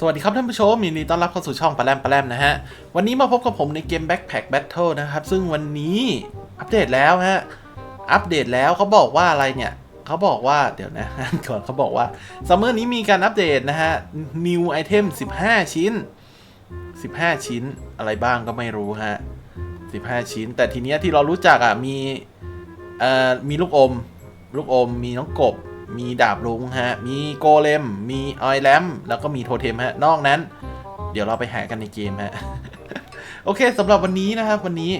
สวัสดีครับท่านผู้ชมยินดีต้อนรับเข้าสู่ช่องปลาแรมปลาแรมนะฮะ วันนี้มาพบกับผมในเกม Backpack Battle นะครับ ซึ่งวันนี้อัปเดตแล้วฮะ อัปเดตแล้วเขาบอกว่าอะไรเนี่ย เขาบอกว่าเดี๋ยวนะก่อนเขาบอกว่าซัมเมอร์นี้มีการอัปเดตนะฮะ New Item 15 ชิ้น 15 ชิ้นอะไรบ้างก็ไม่รู้ฮะ 15 ชิ้น แต่ทีเนี้ยที่เรารู้จักอะมีเอ่อมีลูกอม ลูกอมมีน้องกบ มีดาบลุงฮะ มีโกเลม มีออยแลม แล้วก็มีโทเทมฮะ นอกนั้น เดี๋ยวเราไปหากันในเกมฮะ โอเคสำหรับวันนี้นะครับ วันนี้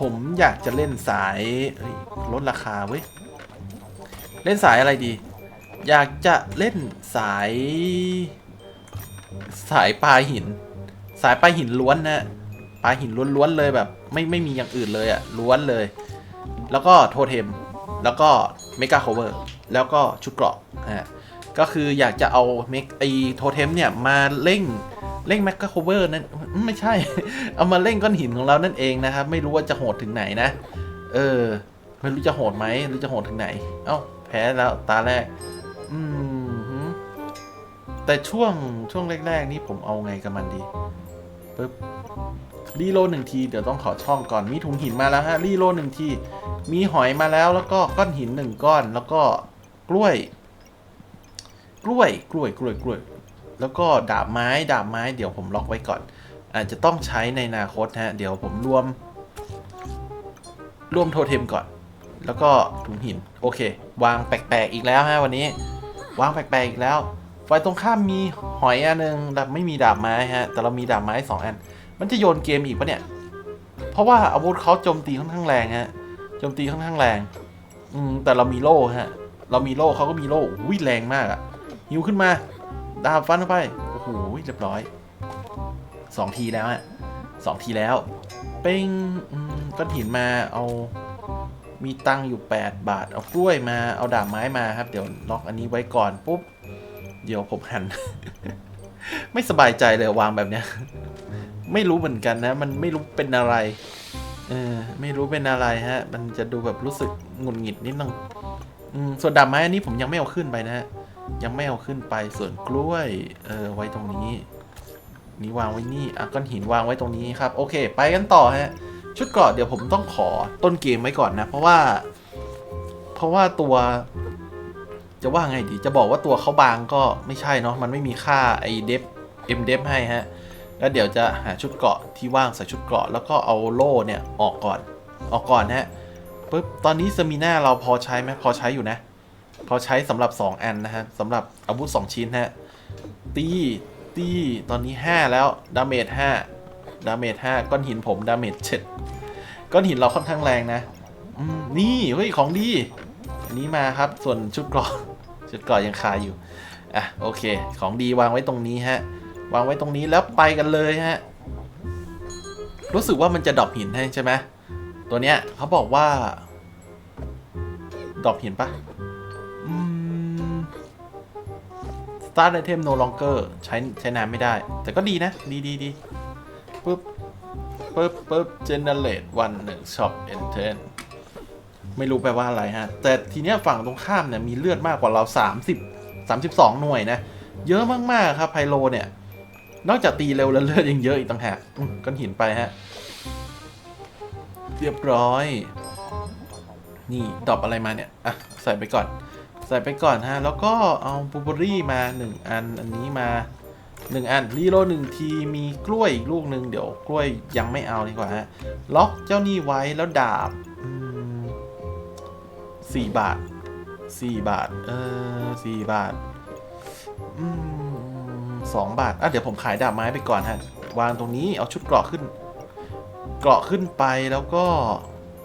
ผมอยากจะเล่นสายลดราคาเว้ย เล่นสายอะไรดี อยากจะเล่นสาย สายปลาหิน สายปลาหินล้วนนะปลาหินล้วนๆเลยแบบ ไม่ไม่มีอย่างอื่นเลยอะล้วนเลย แล้วก็โทเทมแล้วก็เมกาโคเวอร์ แล้วก็ชุดเกราะฮะก็คืออยากจะเอาเมกไอโทเทมเนี่ยมาเร่งเร่งแมกกาโคเวอร์นั่นไม่ใช่ เอามาเร่งก้อนหินของเรานั่นเองนะครับ ไม่รู้ว่าจะโหดถึงไหนนะ เออ ไม่รู้จะโหดไหมหรือจะโหดถึงไหน เอ้า แพ้แล้วตาแรก อืมแต่ช่วงช่วงแรก ๆ นี่ผมเอาไงกับมันดีปึ๊บรีโลหนึ่งที เดี๋ยวต้องขอช่องก่อนมีถุงหินมาแล้วฮะรีโลหนึ่งที มีหอยมาแล้วแล้วก็ก้อนหินหนึ่งก้อนแล้วก็ ล้วย กล้วย กล้วย กล้วย กล้วย แล้วก็ดาบไม้ ดาบไม้ เดี๋ยวผมล็อกไว้ก่อน อาจจะต้องใช้ในอนาคตฮะ เดี๋ยวผมรวม รวมโทเทมก่อน แล้วก็ถุงหิน โอเค วางแปลกๆอีกแล้วฮะวันนี้ วางแปลกๆอีกแล้วฝ่ายตรงข้ามมีหอยอันหนึ่งแต่ไม่มีดาบไม้ฮะ แต่เรามีดาบไม้สองอัน มันจะโยนเกมอีกปะเนี่ย เพราะว่าอาวุธเขาโจมตีค่อนข้างแรงฮะ โจมตีค่อนข้างแรง อืม แต่เรามีโล่ฮะ เรามีโล่เขาก็มีโล่อุ้ยแรงมากอะหิวขึ้นมา ดาบฟันเข้าไป โอ้โหเรียบร้อยสองทีแล้วฮะสองทีแล้ว เป้งก้อนหินมาเอามีตังอยู่ 8 บาท เอากล้วยมาเอาดาบไม้มาครับ เดี๋ยวล็อกอันนี้ไว้ก่อนปุ๊บ เดี๋ยวผมหัน ไม่สบายใจเลยวางแบบเนี้ย ไม่รู้เหมือนกันนะ มันไม่รู้เป็นอะไร เออไม่รู้เป็นอะไรฮะ มันจะดูแบบรู้สึกหงุดหงิดนิดนึง ส่วนดาบไม้อันนี้ผมยังไม่เอาขึ้นไปนะฮะยังไม่เอาขึ้นไปส่วนกล้วยเออไว้ตรงนี้ นี่วางไว้นี่อะก้อนหินวางไว้ตรงนี้ครับ โอเค ไปกันต่อฮะ ชุดเกราะเดี๋ยวผมต้องขอต้นเกมไว้ก่อนนะ เพราะว่า เพราะว่าตัว จะว่าไงดีจะบอกว่าตัวเขาบางก็ไม่ใช่เนาะมันไม่มีค่าไอเดฟเอ็มเดฟให้ฮะแล้วเดี๋ยวจะหาชุดเกราะที่ว่างใส่ชุดเกราะแล้วก็เอาโล่เนี่ยออกก่อนออกก่อนฮะ ปุ๊บ ตอนนี้สมิน่าเราพอใช้ไหมพอใช้อยู่นะ พอใช้สำหรับ 2 อันนะฮะสำหรับอาวุธ 2 ชิ้นฮะ ตี ตี ตอนนี้ 5 แล้ว ดาเมจ5ดาเมจ5ก้อนหินผม ดาเมจ7ก้อนหินเราค่อนข้างแรงนะ นี่ เฮ้ย ของดี อันนี้มาครับ ส่วนชุดเกราะชุดเกราะยังคาอยู่ อะ โอเค ของดีวางไว้ตรงนี้ฮะ วางไว้ตรงนี้แล้วไปกันเลยฮะ รู้สึกว่ามันจะดรอปหินให้ใช่ไหม ตัวเนี้ยเขาบอกว่า ดอปหินปะอืม start item no longer ใช้ใช้นานไม่ได้ แต่ก็ดีนะ ดีดีดีปึ๊บปึ๊บปึ๊บ generate one หนึ่ง shop enter ไม่รู้แปลว่าอะไรฮะ แต่ทีเนี้ยฝั่งตรงข้ามเนี่ยมีเลือดมากกว่าเรา 30 32 หน่วยนะ เยอะมาก ๆ ครับไพโลเนี่ย นอกจากตีเร็วแล้วเลือดยังเยอะอีกต่างหากก้อนหินไปฮะ เรียบร้อย นี่ดอปอะไรมาเนี่ย อะ ใส่ไปก่อน ใส่ไปก่อนฮะ แล้วก็เอาบูเบอรี่มา 1 อัน อันนี้มา 1 อัน รีโหลหนึ่งที มีกล้วยอีกลูกหนึ่งเดี๋ยวกล้วยยังไม่เอาดีกว่าฮะ ล็อกเจ้านี่ไว้แล้วดาบสี่บาทสี่บาท เออสี่บาท อืมสองบาท อะ เดี๋ยวผมขายดาบไม้ไปก่อนฮะ วางตรงนี้ เอาชุดเกราะขึ้น เกาะขึ้นไปแล้วก็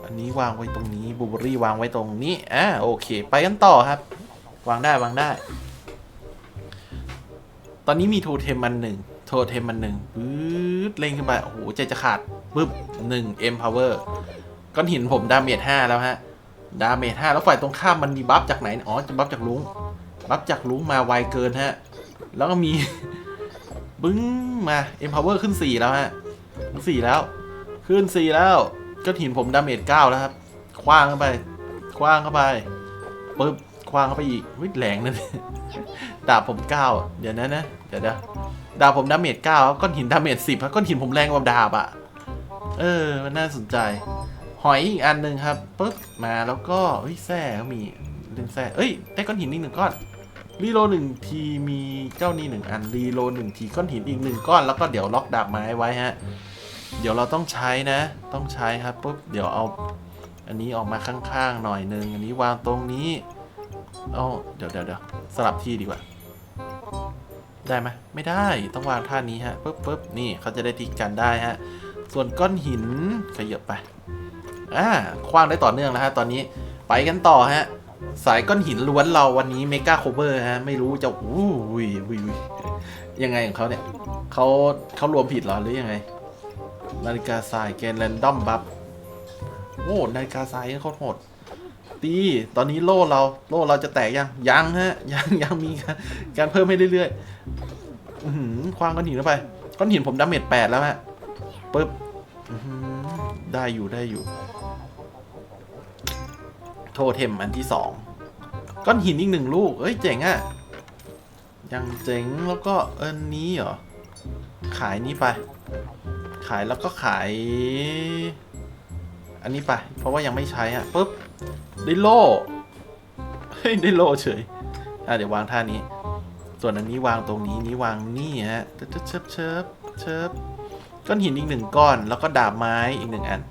อันนี้วางไว้ตรงนี้บูเบอรี่วางไว้ตรงนี้อ่าโอเค ไปกันต่อครับ วางได้วางได้ ตอนนี้มีโทเทมมันหนึ่งโทเทมมันหนึ่งปื๊ดเล่งขึ้นไปโอ้โหใจจะขาดปึ๊บหนึ่งเอ็มพาวเวอร์ก้อนหินผมดาเมจห้าแล้วฮะดาเมจห้าแล้วฝ่ายตรงข้ามมันมีบัฟจากไหนอ๋อจะบัฟจากลุงบัฟจากลุงมาไวเกินฮะ แล้วก็มีบึ้งมา empower ขึ้น4แล้วฮะขึ้น4แล้ว ขึ้น4แล้วก็หินผมดาเมจ9แล้วครับ คว้างเข้าไป คว้างเข้าไปปึ๊บคว้างเข้าไปอีกวิแรงนะเนี่ยดาบผมเก้าเดี๋ยวนะนะเดี๋ยวเดี๋ยวดาบผมดาเมจเก้าก้อนหินดาเมจสิบก้อนหินผมแรงกว่าดาบอะเออ มันน่าสนใจ หอยอีกอันหนึ่งครับปุ๊บมาแล้วก็เฮ้ยแส้ก็มีเล่นแส้เอ้ยได้ก้อนหินอีกหนึ่งก้อนรีโลหนึ่งทีมีเจ้านี่หนึ่งอันรีโลหนึ่งทีก้อนหินอีกหนึ่งก้อนแล้วก็เดี๋ยวล็อกดาบไม้ไว้ฮะ เดี๋ยวเราต้องใช้นะ ต้องใช้ครับปุ๊บเดี๋ยวเอาอันนี้ออกมาข้างๆหน่อยหนึ่งอันนี้วางตรงนี้เอาเดี๋ยวเดี๋ยวเดี๋ยวสลับที่ดีกว่า ได้ไหมไม่ได้ต้องวางท่านี้ฮะปุ๊บปุ๊บนี่เขาจะได้ติดกันได้ฮะ ส่วนก้อนหินขยับไปอ่าคว้างได้ต่อเนื่องแล้วฮะตอนนี้ไปกันต่อฮะ สายก้อนหินล้วนเราวันนี้เมกาโคเวอร์ฮะ ไม่รู้จะอู้ยวุยวุยยังไงของเขาเนี่ยเขาเขารวมผิดเหรอหรือยังไง นาฬิกาทรายเกนแรนดอมบัฟโอ้นาฬิกาทรายเขาโหดตีตอนนี้โล่เราโล่เราจะแตกยังยังฮะยังยังมีการเพิ่มให้เรื่อยๆหือคว้างก้อนหินเข้าไปก้อนหินผมดาเมจแปดแล้วฮะปึ๊บได้อยู่ได้อยู่ โทเทมอันที่สองก้อนหินอีกหนึ่งลูกเอ้ยเจ๋งอะ่ะยังเจ๋งแล้วก็เอันนี้เหรอขายนี้ไป ขายแล้วก็ขาย อันนี้ไป เพราะว่ายังไม่ใช้อะปุ๊บได้โล่เฮ้ยได้โล่เฉยอะเดี๋ยววางท่านี้ ส่วนอันนี้วางตรงนี้นี้วางนี่ฮะเชิบเชิบเชิบเชิบก้อนหินอีกหนึ่งก้อน แล้วก็ดาบไม้อีกหนึ่งอัน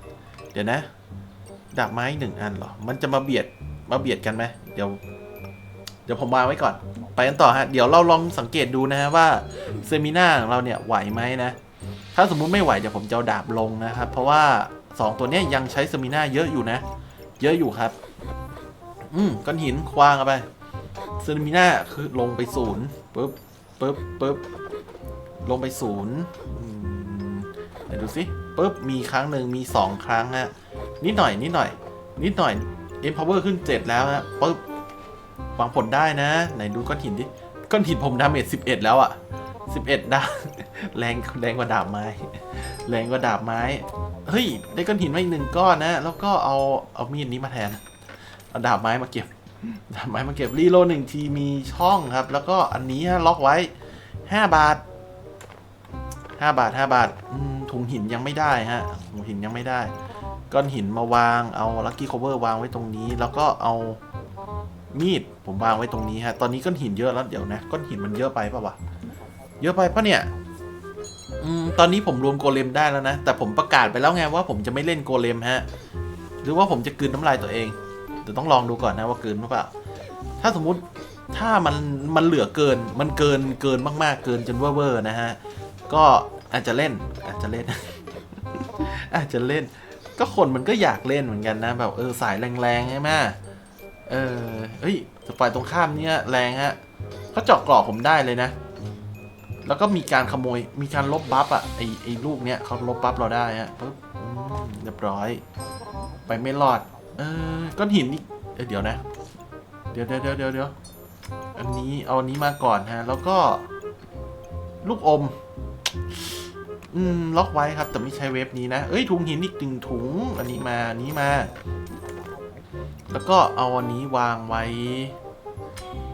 เดี๋ยวนะ ดาบไม้อีกหนึ่งอันเหรอ มันจะมาเบียดมาเบียดกันไหมเดี๋ยว เดี๋ยวผมวางไว้ก่อน ไปกันต่อฮะ เดี๋ยวเราลองสังเกตดูนะฮะว่าเซมินาของเราเนี่ยไหวไหมนะ ถ้าสมมุติไม่ไหวเดี๋ยวผมจะดาบลงนะครับ เพราะว่า 2 ตัวเนี้ยยังใช้สมิน่าเยอะอยู่นะ เยอะอยู่ครับ อืมก้อนหินคว้างไปสมิน่าคือลงไปศูนย์ปึ๊บปึ๊บปึ๊บลงไปศูนย์อืมไหนดูสิปึ๊บมีครั้งหนึ่งมี 2 ครั้งฮะนิดหน่อยนิดหน่อย นิดหน่อย empower ขึ้น 7 แล้วฮะปึ๊บ หวังผลได้นะ ไหนดูก้อนหินดิ ก้อนหินผมดาเมจ11แล้วอะ11ดดาแรงแรงกว่าดาบไม้ แรงกว่าดาบไม้ เฮ้ย ได้ก้อนหินมาอีกหนึ่งก้อนนะ แล้วก็เอาเอามีดนี้มาแทน เอาดาบไม้มาเก็บ ดาบไม้มาเก็บรีโลหนึ่งทีมีช่องครับ แล้วก็อันนี้ฮะล็อกไว้ห้าบาทห้าบาทห้าบาทถุงหินยังไม่ได้ฮะ ถุงหินยังไม่ได้ ก้อนหินมาวาง เอาลัคกี้ c คเวอร์วางไว้ตรงนี้ แล้วก็เอา มีดผมวางไว้ตรงนี้ฮะ ตอนนี้ก้อนหินเยอะแล้วเดี๋ยวนะก้อนหินมันเยอะไปปะวะเยอะไปปะเนี่ยอืมตอนนี้ผมรวมโกเลมได้แล้วนะ แต่ผมประกาศไปแล้วไงว่าผมจะไม่เล่นโกเลมฮะ หรือว่าผมจะกลืนน้ำลายตัวเองเดี๋ยวต้องลองดูก่อนนะว่ากลืนหรือเปล่าถ้าสมมุติถ้ามันมันเหลือเกินมันเกินเกินมาก ๆ เกินจนเวอร์นะฮะก็อาจจะเล่นอาจจะเล่น อาจจะเล่น ก็คนมันก็อยากเล่นเหมือนกันนะ แบบเออสายแรงๆใช่ไหม เออเฮ้ยฝ่ายตรงข้ามเนี่ยแรงฮะเขาเจาะกรอบผมได้เลยนะ แล้วก็มีการขโมยมีการลบบัฟอะไอไอลูกเนี้ยเขาลบบัฟเราได้ฮะปึ๊บเรียบร้อย ไปไม่รอด เออก้อนหินนี่เเดี๋ยวนะเดี๋ยวเดี๋ยวเดี๋ยวเดี๋ยวเดี๋ยวอันนี้เอาอันนี้มาก่อนฮะ แล้วก็ ลูกอม อืมล็อกไว้ครับ แต่ไม่ใช้เว็บนี้นะ เอ้ยถุงหินอีกหนึ่งถุง อันนี้มาอันนี้มา แล้วก็เอาอันนี้วางไว้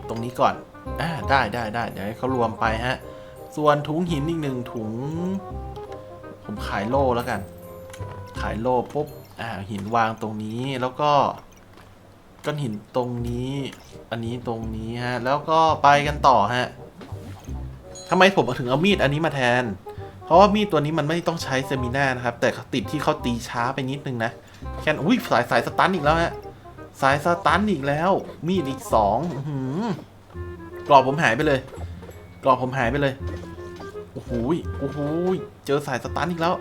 ตรงนี้ก่อนอ่าได้ได้ได้เดี๋ยวให้เขารวมไปฮะ ส่วนถุงหินอีกหนึ่งถุง ผมขายโล่แล้วกัน ขายโล่ปุ๊บอ่าหินวางตรงนี้แล้วก็ก้อนหินตรงนี้ อันนี้ตรงนี้ฮะ แล้วก็ไปกันต่อฮะทำไมผมถึงเอามีดอันนี้มาแทน เพราะว่ามีดตัวนี้มันไม่ต้องใช้เซมิน่านะครับ แต่ติดที่เขาตีช้าไปนิดนึงนะ แค่นอุ้ยสายสายสตันอีกแล้วฮะ สายสตันอีกแล้ว มีดอีกสองกรอบผมหายไปเลย กรอบผมหายไปเลยโอ้โหโอ้โหเจอสายสตันอีกแล้ว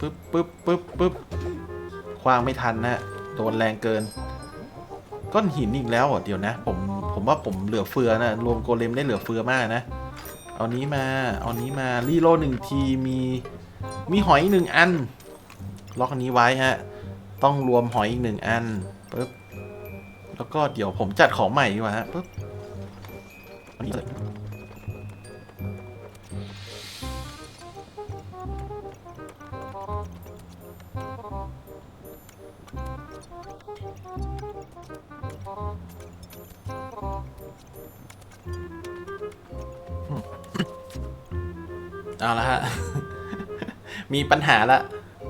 ปึ๊บปึ๊บปึ๊บปึ๊บคว้างไม่ทันนะโดนแรงเกิน ก้อนหินอีกแล้วเดี๋ยวนะ ผมผมว่าผมเหลือเฟือนะรวมโกเลมได้เหลือเฟือมากนะ เอานี้มา เอานี้มารีโลหนึ่งทีมีมีหอยหนึ่งอัน ล็อกอันนี้ไว้ฮะ ต้องรวมหอยอีกหนึ่งอัน แล้วก็เดี๋ยวผมจัดของใหม่ดีกว่าฮะปุ๊บอันนี้เลยเอาละฮะ มีปัญหาละ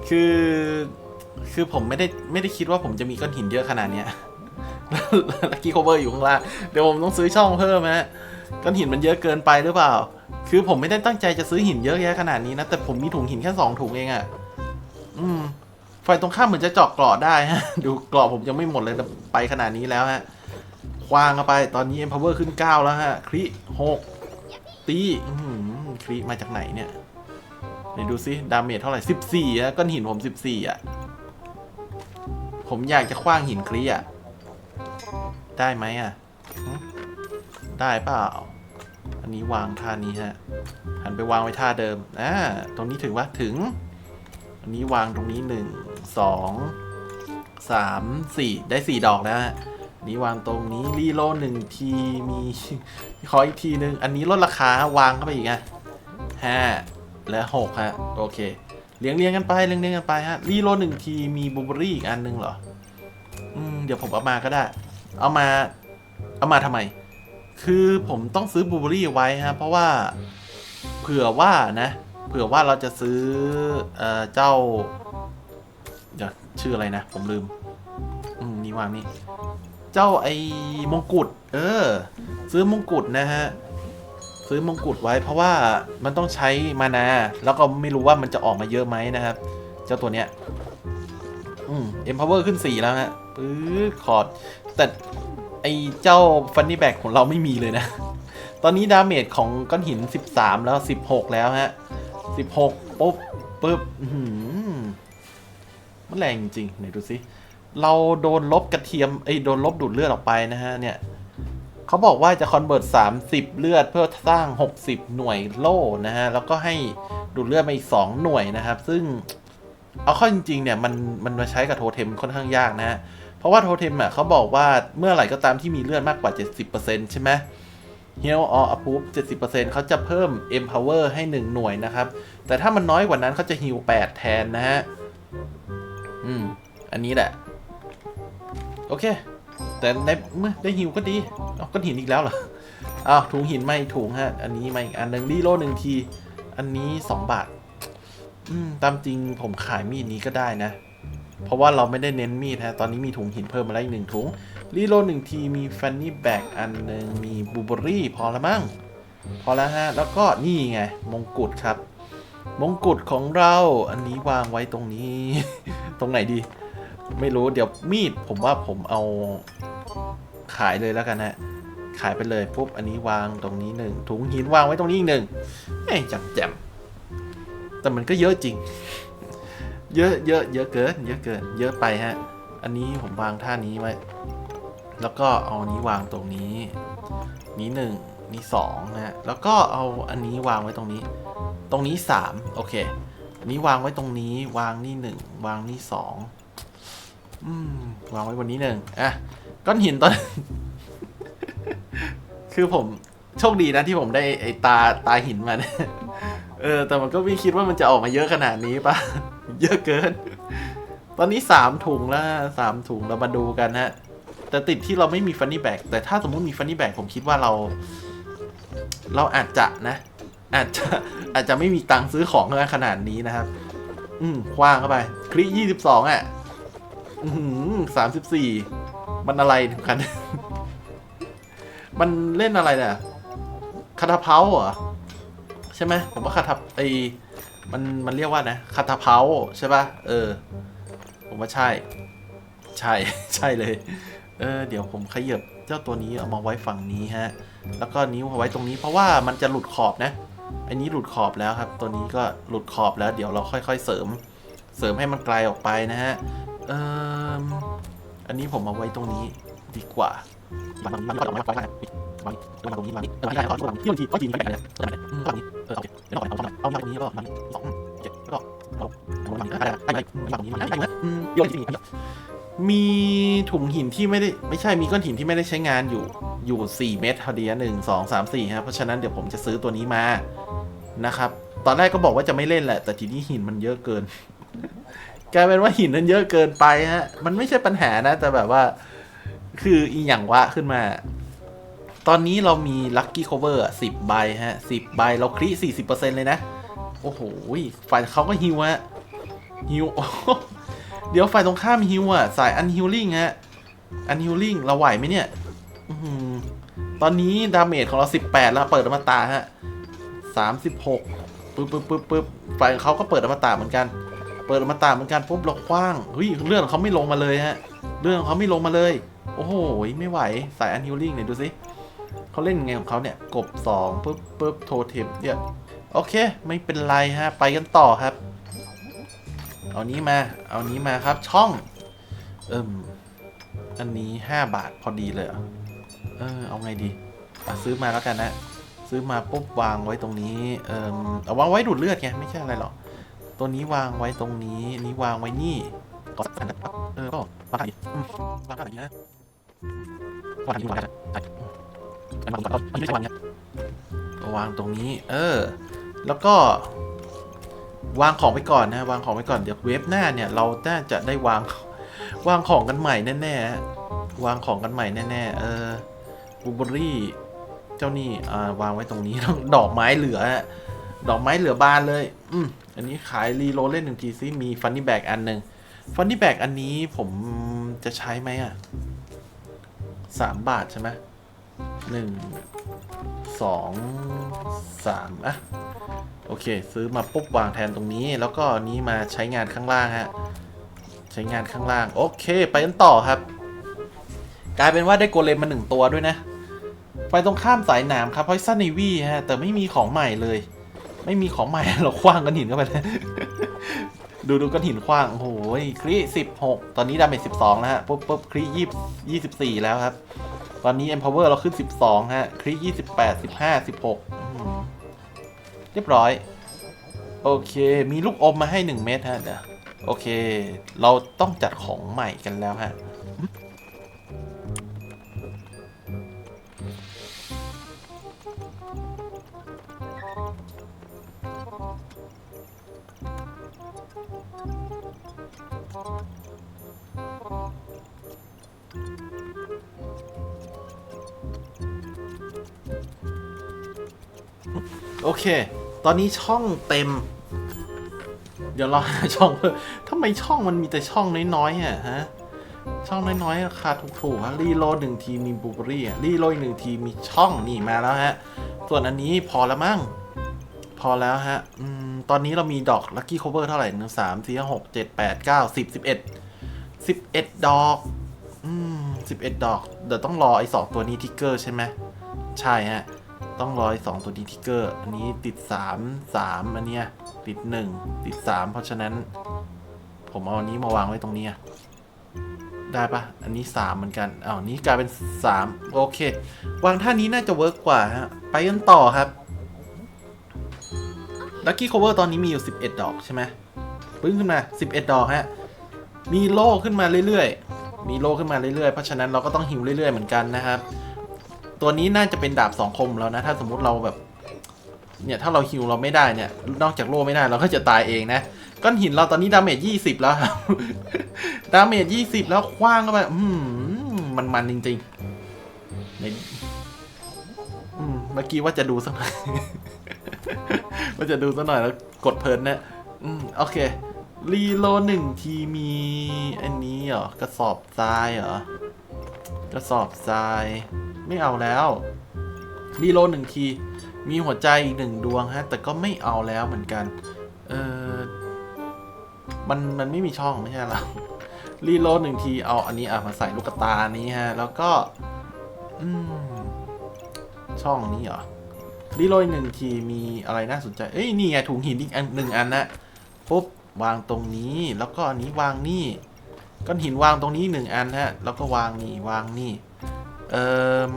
คือ คือผมไม่ได้ ไม่ได้คิดว่าผมจะมีก้อนหินเยอะขนาดเนี้ย ลักกี้โคเวอร์อยู่ข้างล่าง เดี๋ยวผมต้องซื้อช่องเพิ่มฮะก้อนหินมันเยอะเกินไปหรือเปล่า คือผมไม่ได้ตั้งใจจะซื้อหินเยอะแยะขนาดนี้นะ แต่ผมมีถุงหินแค่สองถุงเองอะ่ะ อืมไฟตรงข้ามเหมือนจะเจาะกราะได้ฮะ ดูกราะผมยังไม่หมดเลยไปขนาดนี้แล้วฮะ ควางเข้าไป ตอนนี้ empower ขึ้น9แล้วฮะ คริหกตีคริมาจากไหนเนี่ยไหนดูซิดาเมจเท่าไหร่14อะก้อนหินผม14อะผมอยากจะคว้างหินคริอะ ได้ไหมอะได้เปล่า อันนี้วางท่านี้ฮะ หันไปวางไว้ท่าเดิม อ่า ตรงนี้ถึงวะถึง อันนี้วางตรงนี้หนึ่งสองสามสี่ได้สี่ดอกแล้วฮะนี้วางตรงนี้รีโลหนึ่งทีมีขออีกทีหนึ่งอันนี้ลดราคาวางเข้าไปอีกอะห้าและหกฮะโอเคเลี้ยงเลี้ยงกันไปเลี้ยงเลี้ยงกันไปฮะรีโลหนึ่งทีมีบูเบอรี่อีกอันหนึงเหรออืมเดี๋ยวผมเอามาก็ได้ เอามา เอามาทำไม คือผมต้องซื้อบูเบอรี่ไว้ฮะ เพราะว่าเผื่อว่านะ เผื่อว่าเราจะซื้อเอ่อเจ้าเดี๋ยวชื่ออะไรนะ ผมลืม อืมนี่วางนี่ เจ้าไอ้มงกุฎเออ ซื้อมงกุฎนะฮะ ซื้อมงกุฎไว้ เพราะว่ามันต้องใช้มานา แล้วก็ไม่รู้ว่ามันจะออกมาเยอะไหมนะครับ เจ้าตัวเนี้ย อืม empower ขึ้น 4 แล้วฮะปื๊ดคอร์ด แต่ไอเจ้าฟันนี่แบกของเราไม่มีเลยนะ ตอนนี้ดาเมจของก้อนหิน 13 แล้ว 16 แล้วฮะ 16 ปุ๊บปุ๊บหือมันแรงจริงๆไหนดูสิ เราโดนลบกระเทียมไอ้โดนลบดูดเลือดออกไปนะฮะเนี่ยเขาบอกว่าจะคอนเวิร์ต30 เลือดเพื่อสร้าง 60 หน่วยโล่นะฮะ แล้วก็ให้ดูดเลือดมาอีก 2 หน่วยนะครับ ซึ่งเอาเข้าจริงๆเนี่ยมันมันมาใช้กับโทเทมค่อนข้างยากนะฮะ เพราะว่าโทเทมอะเขาบอกว่าเมื่อไหร่ก็ตามที่มีเลือดมากกว่า 70%ใช่ไหม Heal or Approve 70%เขาจะเพิ่ม Empower ให้ 1 หน่วยนะครับ แต่ถ้ามันน้อยกว่านั้นเขาจะ Heal 8แทนนะฮะ อืม อันนี้แหละ โอเค แต่ได้เมื่อได้ฮิวก็ดีเอาก้อนหินอีกแล้วเหรออ้าวถุงหินไม่ถุงฮะ อันนี้มาอีกอันหนึ่งรีโลหนึ่งที อันนี้2บาท อืม ตามจริงผมขายมีดนี้ก็ได้นะ เพราะว่าเราไม่ได้เน้นมีดฮะ ตอนนี้มีถุงหินเพิ่มมาแล้วอีกหนึ่งถุง รีโลหนึ่งที มีแฟนนี่แบกอันหนึ่งมีบูเบอรี่พอละมั้ง พอแล้วฮะ แล้วก็นี่ไง มงกุฎครับ มงกุฎของเรา อันนี้วางไว้ตรงนี้ ตรงไหนดี ไม่รู้ เดี๋ยวมีด ผมว่าผมเอาขายเลยแล้วกันฮะ ขายไปเลยปุ๊บ อันนี้วางตรงนี้หนึ่งถุงหินวางไว้ตรงนี้อีกหนึ่งเอ้ยจำแจมแต่มันก็เยอะจริง เยอะเยอะเยอะเกิน เยอะเกิน เยอะไปฮะ อันนี้ผมวางท่านี้ไว้ แล้วก็เอานี้วางตรงนี้ นี้หนึ่งนี้สองนะฮะ แล้วก็เอาอันนี้วางไว้ตรงนี้ ตรงนี้สามโอเค อันนี้วางไว้ตรงนี้ วางนี่หนึ่งวางนี่สองอืมวางไว้บนนี้หนึ่งอะก้อนหินตอนคือผมโชคดีนะที่ผมได้ไอ้ตาตาหินมาเนี่ยเออ แต่มันก็ไม่คิดว่ามันจะออกมาเยอะขนาดนี้ปะ เยอะเกิน ตอนนี้สามถุงแล้วสามถุงเรามาดูกันฮะ แต่ติดที่เราไม่มีฟันนี่แบกแต่ถ้าสมมติมีฟันนี่แบกผมคิดว่าเรา เราอาจจะนะ อาจจะอาจจะไม่มีตังค์ซื้อของขนาดนี้นะครับ อืมคว้างเข้าไป คลิยี่สิบสองอะ อืมสามสิบสี่มันอะไรถึงกัน มันเล่นอะไรเนี่ยคาทาเพาเหรอ ใช่ไหมผมว่าคาทาไอ มันมันเรียกว่านะคาทาเพาใช่ป่ะเออ ผมว่าใช่ ใช่ใช่เลย เออ เดี๋ยวผมขยับเจ้าตัวนี้เอามาไว้ฝั่งนี้ฮะ แล้วก็นิ้วเอาไว้ตรงนี้เพราะว่ามันจะหลุดขอบนะอันนี้หลุดขอบแล้วครับ ตัวนี้ก็หลุดขอบแล้ว เดี๋ยวเราค่อย ๆ เสริม เสริมให้มันไกลออกไปนะฮะเอออันนี้ผมเอาไว้ตรงนี้ดีกว่า บางบางบางบางบางบางบางนี้เออไม่ได้ขอโทษที่บางทีก็ยิงไปแบบนี้อืมตรงนี้เออโอเคเดี๋ยวเราเอาเอามาตรงนี้ก็มาสองเจ็ดแล้วก็เอาเอามาได้ได้ได้มาตรงนี้มาได้ได้อืมโยนที่นี่มีถุงหินที่ไม่ได้ไม่ใช่มีก้อนหินที่ไม่ได้ใช้งานอยู่อยู่ 4 เม็ดพอดีหนึ่งสองสามสี่ฮะเพราะฉะนั้นเดี๋ยวผมจะซื้อตัวนี้มานะครับ ตอนแรกก็บอกว่าจะไม่เล่นแหละ แต่ทีนี้หินมันเยอะเกิน กลายเป็นว่าหินนั้นเยอะเกินไปฮะ มันไม่ใช่ปัญหานะ แต่แบบว่า คืออีหยังวะขึ้นมา ตอนนี้เรามี Lucky Cover 10ใบฮะ10ใบเราคลิ40%เซ็นต์เลยนะ โอ้โหฝ่ายเขาก็ฮิวฮะฮิวเดี๋ยวฝ่ายตรงข้ามฮิวอะ สายอันฮิลลิ่งฮะ อันฮิลลิ่งเราไหวไหมเนี่ยอตอนนี้ดาเมจของเรา18แล้วเปิดอมตะฮะ36ปึ๊บปึ๊บปึ๊บปึ๊บฝ่ายเขาก็เปิดอมตะเหมือนกัน เปิดอมตะเหมือนกันปุ๊บเราคว้างเฮ้ยเลื่องเขาไม่ลงมาเลยฮะเลื่อนของเขาไม่ลงมาเลย โอ้โหไม่ไหว สายอันฮิลลิ่งเนี่ยดูสิ เขาเล่นยังไงของเขาเนี่ย กบ2ปึ๊บปึ๊บโทเทมเนี่ยโอเค ไม่เป็นไรฮะ ไปกันต่อครับ เอานี้มา เอานี้มาครับช่อง เอิ่มอันนี้ 5 บาทพอดีเลยเออเอาไงดีอะซื้อมาแล้วกันนะ ซื้อมาปุ๊บวางไว้ตรงนี้ เอ่มเอาวางไว้ดูดเลือดไงไม่ใช่อะไรหรอก ตัวนี้วางไว้ตรงนี้ นี้วางไว้นี่ก็สันนะครับเออก็วางอะไรวางอะไรนะวางอะไรวางอะไรใช่ อันวางก่อนเอาอันนี้ไม่ใช่วางเนี่ยวางตรงนี้ เออ แล้วก็ วางของไปก่อนนะ วางของไปก่อน เดี๋ยวเว็บหน้าเนี่ย เราน่าจะได้วาง วางของกันใหม่แน่ๆ วางของกันใหม่แน่ๆ เออบูเบอรี่ เจ้านี่ อ่า วางไว้ตรงนี้ ดอกไม้เหลือ ดอกไม้เหลือบานเลย อืมอันนี้ขายรีโรเล่นหนึ่งทีซิมีฟันนี่แบกอันหนึ่งฟันนี่แบกอันนี้ผมจะใช้ไหมอะสามบาทใช่ไหม หนึ่งสองสามอะโอเค ซื้อมาปุ๊บวางแทนตรงนี้ แล้วก็อันนี้มาใช้งานข้างล่างฮะใช้งานข้างล่าง โอเค ไปกันต่อครับ กลายเป็นว่าได้โกเลมมาหนึ่งตัวด้วยนะ ไปตรงข้ามสายหนามครับพอยซันนวีฮะแต่ไม่มีของใหม่เลย ไม่มีของใหม่เราคว้างกันหินเข้าไปเลยดูดูก้อนหินคว้าง โอ้โหครีสิบหกตอนนี้ดาเมจสิบสองนะฮะปุ๊บปุ๊บครียี่ยี่สิบสี่แล้วครับ ตอนนี้ empower เราขึ้นสิบสองฮะคริก 28 15 16 เรียบร้อย โอเค มีลูกอมมาให้หนึ่งเม็ดฮะ เดี๋ยว โอเค เราต้องจัดของใหม่กันแล้วฮะ โอเค ตอนนี้ช่องเต็ม เดี๋ยวเราหาช่องเพิ่มทำไมช่องมันมีแต่ช่องน้อยๆอะฮะ ช่องน้อยๆราคาถูกๆฮะรีโลดหนึ่งทีมีบูเบอรี่อะรีโลดหนึ่งทีมีช่องนี่มาแล้วฮะ ส่วนอันนี้พอแล้วมั้ง พอแล้วฮะ อืม ตอนนี้เรามีดอกลัคกี้โคเวอร์เท่าไหร่หนึ่งสามสี่ห้าหกเจ็ดแปดเก้าสิบสิบเอ็ดสิบเอ็ดดอก อืมสิบเอ็ดดอก เดี๋ยวต้องรอไอ้สองตัวนี้ทิกเกอร์ใช่ไหม ใช่ฮะ ต้องรอไอ้สองตัวนี้ทิกเกอร์ อันนี้ติดสามสามอันเนี้ย ติดหนึ่งติดสามเพราะฉะนั้น ผมเอาอันนี้มาวางไว้ตรงนี้ได้ปะอันนี้สามเหมือนกันอ้าวนี้กลายเป็นสามโอเค วางท่านี้น่าจะเวิร์กกว่าฮะ ไปกันต่อครับลัคกี้โคเวอร์ตอนนี้มีอยู่ 11 ดอกใช่ไหมปึ้งขึ้นมา 11 ดอกฮะ มีโล่ขึ้นมาเรื่อยๆ มีโล่ขึ้นมาเรื่อยๆ เพราะฉะนั้นเราก็ต้องหิวเรื่อยๆ เหมือนกันนะครับ ตัวนี้น่าจะเป็นดาบสองคมแล้วนะ ถ้าสมมุติเราแบบ เนี่ยถ้าเราฮิวเราไม่ได้เนี่ย นอกจากโล่ไม่ได้เราก็จะตายเองนะ ก้อนหินเราตอนนี้ดาเมจยี่สิบแล้วครับดาเมจยี่สิบแล้วคว้างเข้าไปอืมมันมันจริงๆในอืมเมื่อกี้ว่าจะดูสักหน่อยว่าจะดูสักหน่อยแล้วกดเพลินนะอืมโอเครีโลหนึ่งทีมีอันนี้เหรอกระสอบทรายเหรอกระสอบทราย ไม่เอาแล้วรีโลหนึ่งที มีหัวใจอีกหนึ่งดวงฮะ แต่ก็ไม่เอาแล้วเหมือนกัน เออมันมันไม่มีช่องไม่ใช่หรอรีโหลดหนึ่งทีเอาอันนี้อะมาใส่ลูกตานี้ฮะ แล้วก็ อืม ช่องนี้เหรอรีโหลดหนึ่งทีมีอะไรน่าสนใจ เอ้ยนี่ไงถุงหินอีกอันหนึ่งอันนะปุ๊บวางตรงนี้ แล้วก็อันนี้วางนี่ก้อนหินวางตรงนี้หนึ่งอันฮะ แล้วก็วางนี่วางนี่ เอ่อ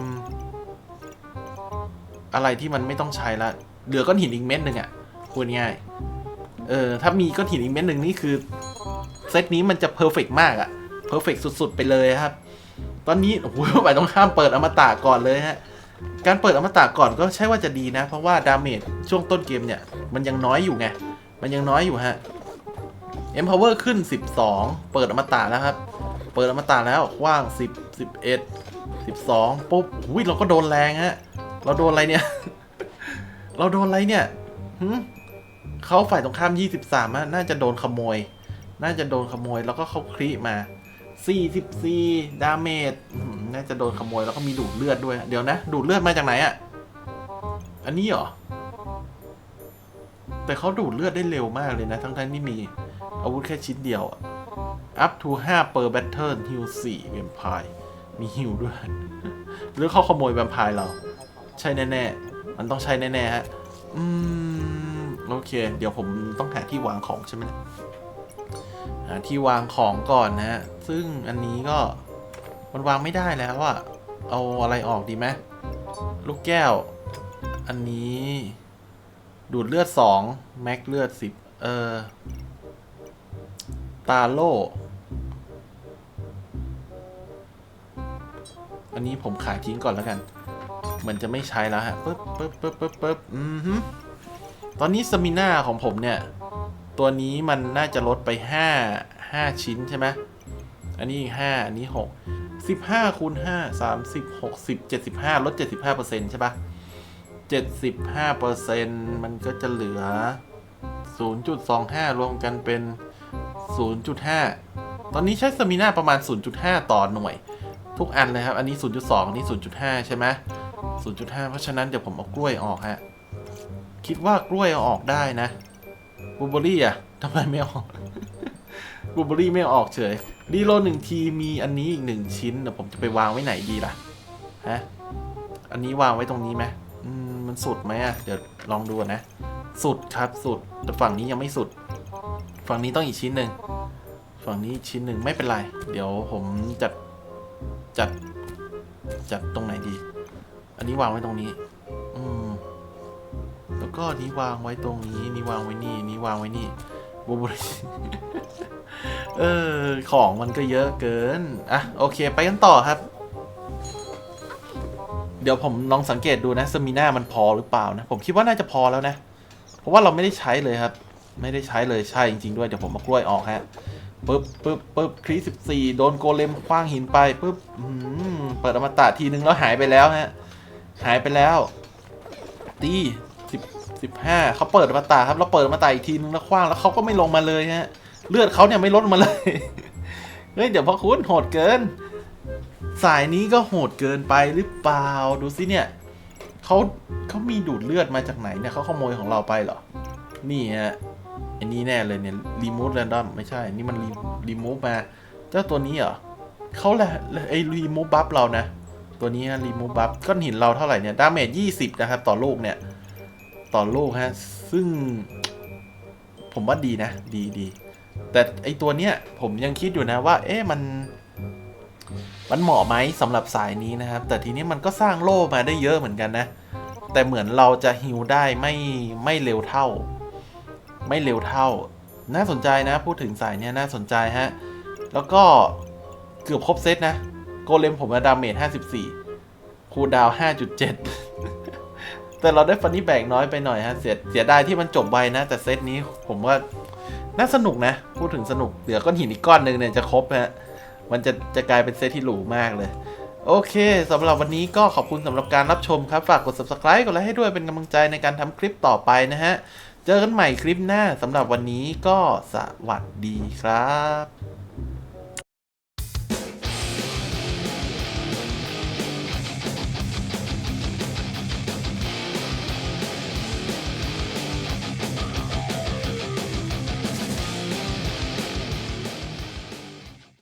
อะไรที่มันไม่ต้องใช้ละ เหลือก้อนหินอีกเม็ดหนึ่งอะ่ะพูดง่าย เออ ถ้ามีก้อนหินอีกเม็ดหนึ่งนี่คือ เซตนี้มันจะเพอร์เฟกมากอะเพอร์เฟกสุด ๆ ไปเลยครับ ตอนนี้โอ้โหไปต้องข้ามเปิดอมตะก่อนเลยฮะ การเปิดอมตะก่อนก็ใช่ว่าจะดีนะ เพราะว่าดาเมจช่วงต้นเกมเนี่ย มันยังน้อยอยู่ไง มันยังน้อยอยู่ฮะ Empower ขึ้น 12 เปิดอมตะแล้วครับ เปิดอมตะแล้วกว้าง 10 11 12 ปุ๊บอุ้ยเราก็โดนแรงฮะ เราโดนอะไรเนี่ย เราโดนอะไรเนี่ยหืเขาฝ่ายตรงข้าม 23อะน่าจะโดนขโมย น่าจะโดนขโมย แล้วก็เขาคลิมา 44 ดาเมจ น่าจะโดนขโมย แล้วก็มีดูดเลือดด้วย เดี๋ยวนะ ดูดเลือดมาจากไหนอะอันนี้เหรอ แต่เขาดูดเลือดได้เร็วมากเลยนะ ทั้งๆที่มีอาวุธแค่ชิ้นเดียวอะ up to 5 per battle heal 4 vampire มีฮิวด้วย หรือเขาขโมยแวมไพร์เรา ใช่แน่ๆ มันต้องใช่แน่ๆฮะ อืม โอเค เดี๋ยวผมต้องหาที่วางของใช่ไหมนี่ยหาที่วางของก่อนนะฮะ ซึ่งอันนี้ก็มันวางไม่ได้แล้วอะเอาอะไรออกดีไหมลูกแก้ว อันนี้ ดูดเลือดสองแม็กเลือดสิบเออตาโล อันนี้ผมขายทิ้งก่อนแล้วกัน เหมือนจะไม่ใช้แล้วฮะปึ๊บปึ๊บปึ๊บปึ๊บปึ๊บอืมฮึตอนนี้สมิน่าของผมเนี่ย ตัวนี้มันน่าจะลดไปห้าห้าชิ้นใช่ไหมอันนี้อีกห้าอันนี้หกสิบห้าคูณห้าสามสิบหกสิบเจ็ดสิบห้าลดเจ็ดสิบห้าเปอร์เซ็นต์ใช่ปะเจ็ดสิบห้าเปอร์เซ็นต์มันก็จะเหลือศูนย์จุดสองห้ารวมกันเป็นศูนย์จุดห้าตอนนี้ใช้สมิน่าประมาณ 0.5 ต่อหน่วย ทุกอันเลยครับ อันนี้ 0.2 อันนี้ 0.5 ใช่ไหม0.5 เพราะฉะนั้นเดี๋ยวผมเอากล้วยออกฮะ คิดว่ากล้วยเอาออกได้นะบลูเบอรี่อะทำไมไม่ออกบลูเบอรี่ไม่ออกเฉยรีโหลหนึ่งทีมีอันนี้อีกหนึ่งชิ้นเดี๋ยวผมจะไปวางไว้ไหนดีล่ะฮะอันนี้วางไว้ตรงนี้ไหมอืมมันสุดไหมอะเดี๋ยวลองดูนะ สุดครับสุด แต่ฝั่งนี้ยังไม่สุด ฝั่งนี้ต้องอีกชิ้นหนึ่งฝั่งนี้ชิ้นหนึ่งไม่เป็นไร เดี๋ยวผมจัด จัด จัดตรงไหนดี อันนี้วางไว้ตรงนี้ อืม แล้วก็นี้วางไว้ตรงนี้ นี่วางไว้นี่ นี่วางไว้นี่บูบูเออ ของมันก็เยอะเกิน อะ โอเค ไปกันต่อครับ เดี๋ยวผมลองสังเกตดูนะสมิน่ามันพอหรือเปล่านะ ผมคิดว่าน่าจะพอแล้วนะ เพราะว่าเราไม่ได้ใช้เลยครับ ไม่ได้ใช้เลย ใช่จริง ๆ ด้วย เดี๋ยวผมมากล้วยออกฮะ ปึ๊บปึ๊บปึ๊บครีสิบสี่โดนโกเลมคว้างหินไปปึ๊บเปิดอมตะทีนึงแล้วหายไปแล้วฮะหายไปแล้วตีสิบสิบห้าเขาเปิดอมตะครับเราเปิดอมตะอีกทีนึงแล้วคว้างแล้วเขาก็ไม่ลงมาเลยฮะ เลือดเขาเนี่ยไม่ลดมาเลยเฮ้ยเดี๋ยวพ่อคุณโหดเกิน สายนี้ก็โหดเกินไปหรือเปล่าดูสิเนี่ยเขาเขามีดูดเลือดมาจากไหนเนี่ยเขาขโมยของเราไปเหรอนี่ฮะ อันนี้แน่เลยเนี่ยรีมูฟแรนดอมไม่ใช่ นี่มันรีมูฟมา เจ้าตัวนี้เหรอเขาแหละไอ้รีมูฟบัฟเรานะ ตัวนี้ฮะรีมูฟบัฟก้อนหินเราเท่าไหร่เนี่ยดาเมจยี่สิบนะครับ ต่อลูกเนี่ย ต่อลูกฮะ ซึ่ง ผมว่าดีนะ ดีดีแต่ไอตัวเนี้ยผมยังคิดอยู่นะว่า เอ๊ะมัน มันเหมาะไหมสำหรับสายนี้นะครับ แต่ทีนี้มันก็สร้างโล่มาได้เยอะเหมือนกันนะ แต่เหมือนเราจะฮิลได้ไม่ไม่เร็วเท่า ไม่เร็วเท่า น่าสนใจนะ พูดถึงสายเนี้ยน่าสนใจฮะ แล้วก็เกือบครบเซตนะ โกเลมผมดาเมจ54 คูดาว 5.7 แต่เราได้ฟันนี่แบกน้อยไปหน่อยฮะ เสียเสียดายที่มันจบไวนะ แต่เซตนี้ผมว่าน่าสนุกนะ พูดถึงสนุก เดี๋ยวก้อนหินอีกก้อนหนึ่งเนี่ยจะครบฮะ มันจะจะกลายเป็นเซตที่หรูมากเลยโอเค สำหรับวันนี้ก็ขอบคุณสำหรับการรับชมครับ ฝากกด subscribe กดไลค์ให้ด้วยเป็นกำลังใจในการทำคลิปต่อไปนะฮะ เจอกันใหม่คลิปหน้าสำหรับวันนี้ก็สวัสดีครับ